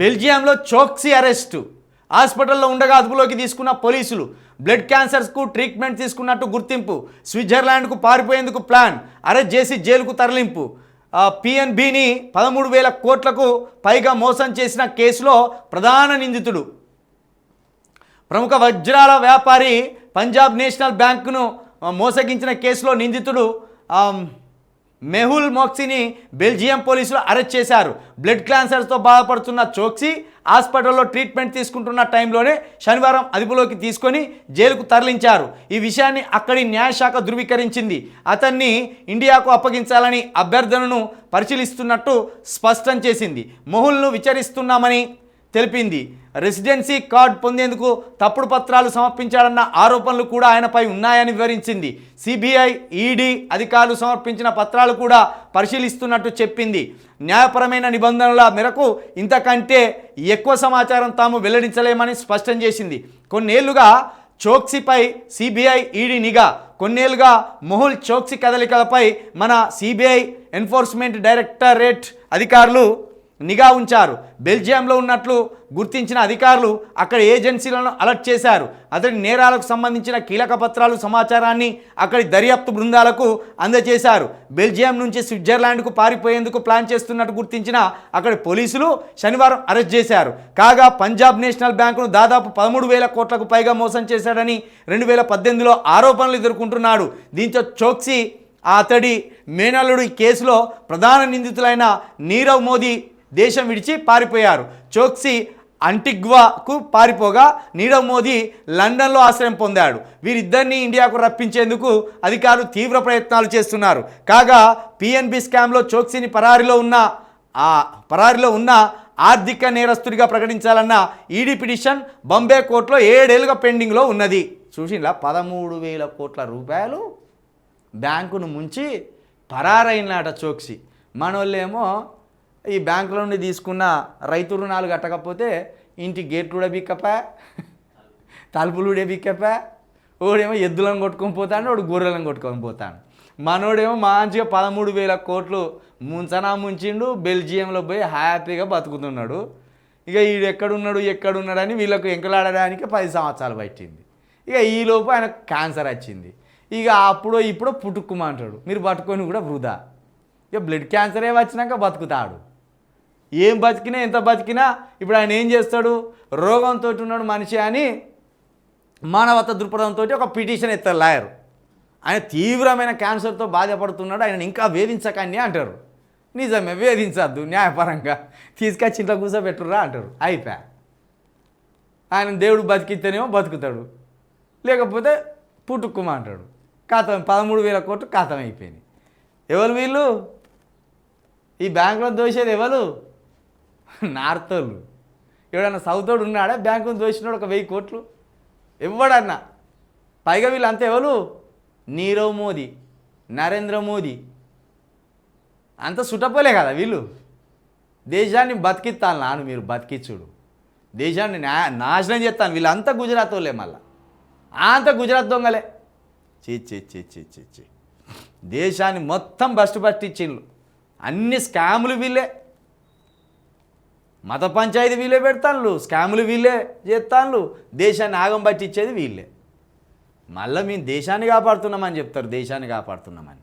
బెల్జియంలో Chokshi arrest. హాస్పిటల్లో ఉండగా అదుపులోకి తీసుకున్న పోలీసులు బ్లడ్ క్యాన్సర్స్కు ట్రీట్మెంట్ తీసుకున్నట్టు గుర్తింపు స్విట్జర్లాండ్కు పారిపోయేందుకు ప్లాన్ అరెస్ట్ చేసి జైలుకు తరలింపు. పిఎన్బిని పదమూడు వేల కోట్లకు పైగా మోసం చేసిన కేసులో ప్రధాన నిందితుడు. ప్రముఖ వజ్రాల వ్యాపారి పంజాబ్ నేషనల్ బ్యాంకును మోసగించిన కేసులో నిందితుడు మెహుల్ మోక్సీని బెల్జియం పోలీసులు అరెస్ట్ చేశారు. బ్లడ్ క్యాన్సర్తో బాధపడుతున్న చోక్సీ హాస్పిటల్లో ట్రీట్మెంట్ తీసుకుంటున్న టైంలోనే శనివారం అదుపులోకి తీసుకొని జైలుకు తరలించారు. ఈ విషయాన్ని అక్కడి న్యాయశాఖ ధృవీకరించింది. అతన్ని ఇండియాకు అప్పగించాలని అభ్యర్థనను పరిశీలిస్తున్నట్టు స్పష్టం చేసింది. మొహుల్ను విచారిస్తున్నామని తెలిపింది. రెసిడెన్సీ కార్డ్ పొందేందుకు తప్పుడు పత్రాలు సమర్పించాడన్న ఆరోపణలు కూడా ఆయనపై ఉన్నాయని వివరించింది. సిబిఐ ఈడీ అధికారులు సమర్పించిన పత్రాలు కూడా పరిశీలిస్తున్నట్టు చెప్పింది. న్యాయపరమైన నిబంధనల మేరకు ఇంతకంటే ఎక్కువ సమాచారం తాము వెల్లడించలేమని స్పష్టం చేసింది. కొన్నేళ్ళుగా చోక్సీపై సిబిఐ ఈడీ నిఘా. కొన్నేళ్ళుగా మొహుల్ చోక్సీ కదలికలపై మన సిబిఐ ఎన్ఫోర్స్మెంట్ డైరెక్టరేట్ అధికారులు నిఘా ఉంచారు. బెల్జియంలో ఉన్నట్లు గుర్తించిన అధికారులు అక్కడ ఏజెన్సీలను అలర్ట్ చేశారు. అతడి నేరాలకు సంబంధించిన కీలక పత్రాలు సమాచారాన్ని అక్కడి దర్యాప్తు బృందాలకు అందజేశారు. బెల్జియం నుంచి స్విట్జర్లాండ్కు పారిపోయేందుకు ప్లాన్ చేస్తున్నట్టు గుర్తించిన అక్కడి పోలీసులు శనివారం అరెస్ట్ చేశారు. కాగా పంజాబ్ నేషనల్ బ్యాంకును దాదాపు పదమూడు వేల కోట్లకు పైగా మోసం చేశాడని రెండు వేల పద్దెనిమిదిలో ఆరోపణలు ఎదుర్కొంటున్నాడు. దీంతో చోక్సీ అతడి మేనల్లుడు ఈ కేసులో ప్రధాన నిందితులైన నీరవ్ మోదీ దేశం విడిచి పారిపోయారు. చోక్సీ అంటిగ్వాకు పారిపోగా నీరవ్ మోదీ లండన్లో ఆశ్రయం పొందాడు. వీరిద్దరిని ఇండియాకు రప్పించేందుకు అధికారులు తీవ్ర ప్రయత్నాలు చేస్తున్నారు. కాగా పిఎన్బి స్కామ్లో చోక్సీని పరారిలో ఉన్న ఆ పరారిలో ఉన్న ఆర్థిక నేరస్తుడిగా ప్రకటించాలన్న ఈడీ పిటిషన్ బాంబే కోర్టులో ఏడేళ్ళుగా పెండింగ్లో ఉన్నది. చూసిలా పదమూడు వేల కోట్ల రూపాయలు బ్యాంకును ముంచి పరారైనాట చోక్సి. మనోళ్ళేమో ఈ బ్యాంకులో నుండి తీసుకున్న రైతు రుణాలు కట్టకపోతే ఇంటి గేట్ కూడా బిక్కపా తలుపులు కూడా బిక్కపా ఓడేమో ఎద్దులను కొట్టుకొని పోతాడు వాడు గొర్రెలను కొట్టుకొని పోతాడు. మనోడేమో మంచిగా పదమూడు వేల కోట్లు ముంచనా ముంచిండు బెల్జియంలో పోయి హ్యాపీగా బతుకుతున్నాడు. ఇక వీడు ఎక్కడున్నాడు ఎక్కడున్నాడని వీళ్ళకు ఎంకలాడడానికి పది సంవత్సరాలు పట్టింది. ఇక ఈలోపు ఆయన క్యాన్సర్ వచ్చింది. ఇక అప్పుడో ఇప్పుడో పుట్టుకుమంటాడు. మీరు పట్టుకొని కూడా వృధా. ఇక బ్లడ్ క్యాన్సరే వచ్చినాక బతుకుతాడు. ఏం బతికినా ఎంత బతికినా ఇప్పుడు ఆయన ఏం చేస్తాడు? రోగంతో ఉన్నాడు మనిషి అని మానవత దృక్పథంతో ఒక పిటిషన్ ఇస్తారు లాయర్. ఆయన తీవ్రమైన క్యాన్సర్తో బాధపడుతున్నాడు ఆయన ఇంకా వేధించకాన్ని అంటారు. నిజమే వేధించద్దు న్యాయపరంగా. తీసుకొచ్చి ఇంట్లో కూర్చోబెట్టుర్రా అంటారు. అయిపోయా. ఆయన దేవుడు బతికితేనేమో బతుకుతాడు. లేకపోతే పుట్టుక్కుమా అంటాడు. ఖాతం పదమూడు వేల కోట్లు ఖాతం అయిపోయింది ఎవరు వీళ్ళు? ఈ బ్యాంకులో దోషేది ఎవరు? నార్తోళ్ళు ఎవడన్నా సౌతోడు ఉన్నాడా? బ్యాంకును దోసినాడు ఒక వెయ్యి కోట్లు? ఎవడన్నా? పైగా వీళ్ళు అంతా ఎవరు? నీరవ్ మోదీ నరేంద్ర మోదీ. అంత సుటపోలే కదా వీళ్ళు. దేశాన్ని బతికిస్తాను నాను మీరు బతికిచ్చుడు. దేశాన్ని నా నాశనం చేస్తాను. వీళ్ళంతా గుజరాత్ వాళ్ళే మళ్ళా. అంత గుజరాత్ దొంగలే. చీ చీ చీ చీ చీ చీ దేశాన్ని మొత్తం బస్టు పట్టించిండ్రు అన్ని స్కాములు వీళ్ళే. మత పంచాయతీ వీళ్ళే పెడతాను స్కాములు వీళ్ళే చేస్తాను దేశాన్ని ఆగం పట్టించేది వీళ్ళే. మళ్ళీ మేము దేశాన్ని కాపాడుతున్నామని చెప్తారు దేశాన్ని కాపాడుతున్నామని.